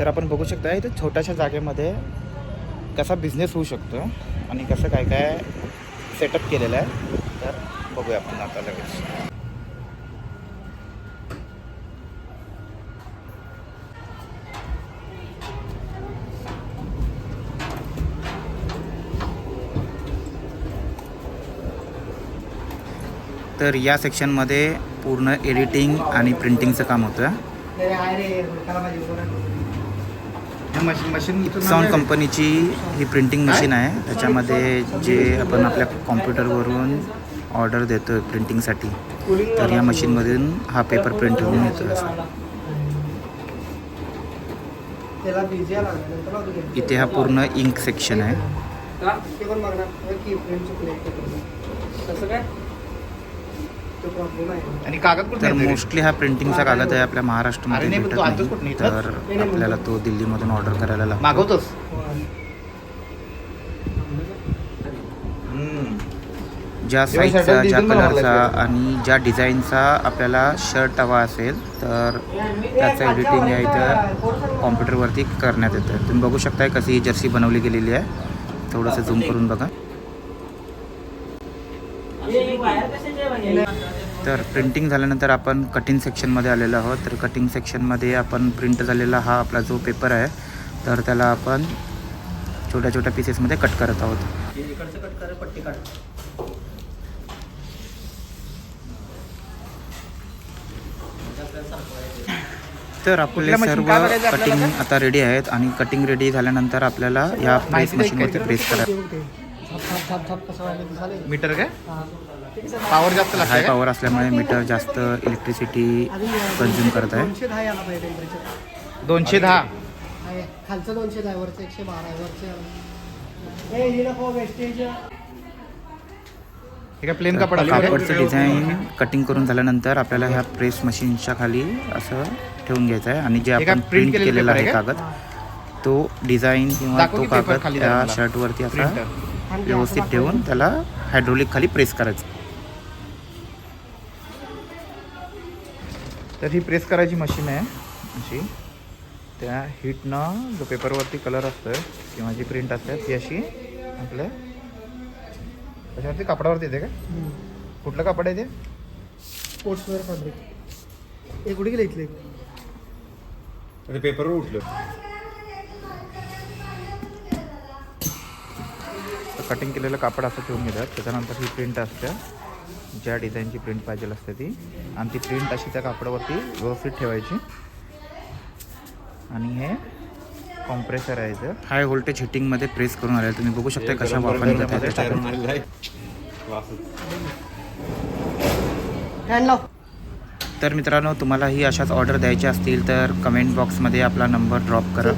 तर आपण बघू शकता इथे छोट्याशा जागेमध्ये कसा बिझनेस होऊ शकतो आणि कसं काय काय सेटअप केलेलं आहे. तर बघूया आपण आता लगेच. तर या सेक्शनमध्ये पूर्ण एडिटिंग आणि प्रिंटिंगचं काम होतं. सॉन कंपनीची ही प्रिंटिंग मशीन आहे. त्याच्यामध्ये जे आपण आपल्या कॉम्प्युटरवरून ऑर्डर देतो आहे प्रिंटिंगसाठी तर या मशीनमधून हा पेपर प्रिंट होऊन येतो असं. इथे हा पूर्ण इंक सेक्शन आहे. आणि कागद तर कुठे मोस्टली हा प्रिंटिंगचा कागद आहे आपल्या महाराष्ट्रामध्ये भेटत नाही? तर आपल्याला तो दिल्लीमधून ऑर्डर करायला लागतो. मागवतोस? ज्या साईजचा ज्या कलरचा. आणि ज्या डिझाईनचा आपल्याला शर्ट हवा असेल तर त्याचं एडिटिंग या इथं. कॉम्प्युटरवरती करण्यात येतं. तुम्ही बघू शकताय कशी ही जर्सी बनवली गेलेली आहे. थोडंसं झूम करून बघा. तर प्रिंटिंग झाल्यानंतर आपण कटिंग सेक्शनमध्ये आलेलो आहोत. तर कटिंग सेक्शनमध्ये आपण प्रिंट झालेला हा आपला जो पेपर आहे तर त्याला आपण छोट्या छोट्या पीसेसमध्ये कट करत आहोत. तर आपले सर्व कटिंग आता रेडी आहेत आणि कटिंग रेडी झाल्यानंतर आपल्याला या प्रेस मशीनवरती काय प्रेस करा थाप थाप थाप कसं व्हायला दिसाले मीटर काय? पॉवर जास्त हाय पॉवर असल्यामुळे मीटर जास्त इलेक्ट्रिसिटी कन्झ्युम करत आहे. दोनशे दहा खालचं दोनशे दहा वरचं एकशे बारा वरचे प्लेन कापड कापडचं डिझाईन कटिंग करून झाल्यानंतर आपल्याला ह्या प्रेस मशीनच्या खाली असं ठेवून घ्यायचं आहे. आणि जे हे आपण प्रिंट केलेलं आहे कागद तो डिझाईन किंवा तो कागद खाली त्या. शर्टवरती असा व्यवस्थित ठेवून त्याला हायड्रोलिक खाली प्रेस करायचं. तर ही प्रेस करायची मशीन आहे. अशी. त्या हीटनं जो पेपरवरती कलर असतो किंवा जी प्रिंट असते ती अशी आपल्या त्याच्यावरती कापडावरती येते का? कुठलं कापड आहे ते? स्पोर्ट्सवेअर फॅब्रिक एक कुठे गेले इथले? पेपरवर उठलं. कटिंग केलेलं कापड असं ठेवून घेतात. त्याच्यानंतर ही प्रिंट असते. ज्या डिझाईनची प्रिंट पाहिजे असते ती. आणि ती प्रिंट अशी त्या कापडावरती व्यवस्थित ठेवायची. आणि हे कॉम्प्रेसर आहे इथं. हाय व्होल्टेज हिटिंगमध्ये प्रेस करून आले तुम्ही बघू शकता कशा लाव तर मित्रांनो तुम्हालाही अशाच ऑर्डर द्यायच्या असतील तर कमेंट बॉक्समध्ये आपला नंबर ड्रॉप करा.